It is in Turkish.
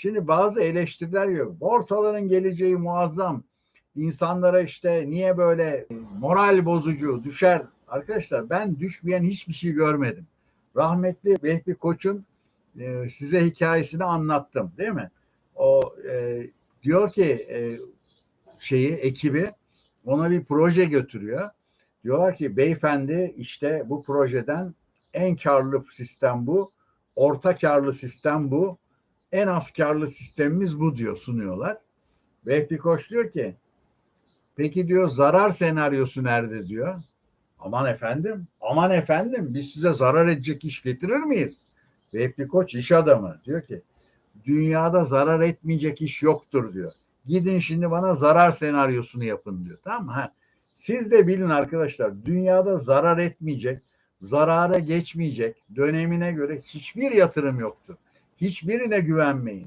Şimdi bazı eleştiriler yok. Borsaların geleceği muazzam. İnsanlara işte niye böyle moral bozucu düşer. Arkadaşlar ben düşmeyen hiçbir şey görmedim. Rahmetli Vehbi Koç'un e, size hikayesini anlattım değil mi? O e, diyor ki e, şeyi ekibi ona bir proje götürüyor. Diyorlar ki beyefendi işte bu projeden en karlı sistem bu. Orta karlı sistem bu. En az karlı sistemimiz bu diyor sunuyorlar. Vehbi Koç diyor ki peki diyor zarar senaryosu nerede diyor. Aman efendim, aman efendim biz size zarar edecek iş getirir miyiz? Vehbi Koç iş adamı diyor ki dünyada zarar etmeyecek iş yoktur diyor. Gidin şimdi bana zarar senaryosunu yapın diyor. Tamam mı? Ha. Siz de bilin arkadaşlar dünyada zarar etmeyecek, zarara geçmeyecek dönemine göre hiçbir yatırım yoktur. Hiçbirine güvenmeyin.